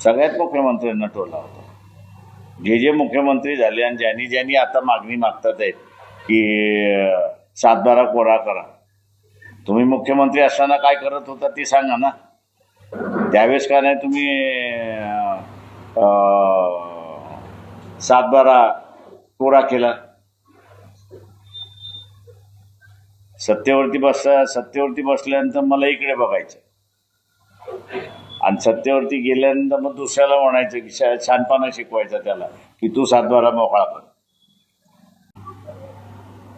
सगळ्यात मुख्यमंत्र्यांना टोला होता. जे जे मुख्यमंत्री झाले आणि ज्यांनी ज्यांनी आता मागणी मागतात आहेत की सातबारा कोरा करा. तुम्ही मुख्यमंत्री असताना काय करत होता ते सांगा ना. त्यावेळेस का नाही तुम्ही सातबारा कोरा केला? सत्तेवरती बस सत्तेवरती बसल्यानंतर मला इकडे बघायचं. आणि सत्तेवरती गेल्यानंतर मग दुसऱ्याला म्हणायचं की शा- छानपणा शिकवायचा त्याला की तू सातबारा मोकळा कर.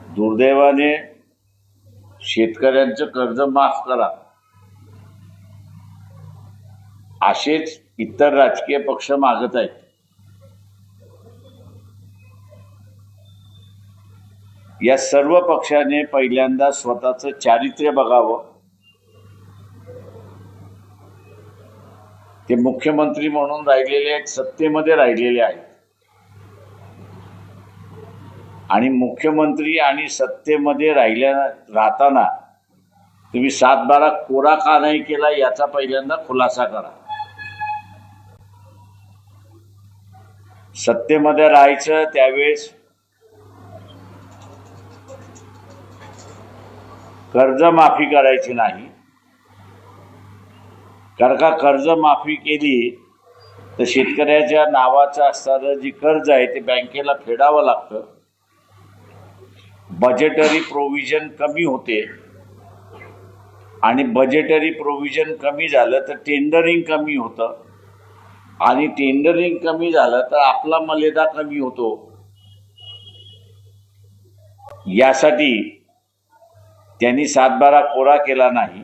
दुर्दैवाने शेतकऱ्यांचं कर्ज माफ करा. असेच इतर राजकीय पक्ष मागत आहेत. या सर्व पक्षाने पहिल्यांदा स्वतःचं चारित्र्य बघावं. ते मुख्यमंत्री म्हणून राहिलेले आहेत सत्तेमध्ये राहिलेले आहेत. आणि मुख्यमंत्री आणि सत्तेमध्ये राहिल्या राहताना तुम्ही सात बारा कोरा का नाही केला याचा पहिल्यांदा खुलासा करा. सत्तेमध्ये राहायचं त्यावेळेस कर्जमाफी करायची नाही. कारण का कर्जमाफी केली तर शेतकऱ्याच्या नावाचं असणारं जे कर्ज आहे ते बँकेला फेडावं लागतं. बजेटरी प्रोव्हिजन कमी होते. आणि बजेटरी प्रोव्हिजन कमी झालं तर टेंडरिंग कमी होतं. आणि टेंडरिंग कमी झालं तर आपला मलेदा कमी होतो. यासाठी त्यांनी सातबारा कोरा केला नाही.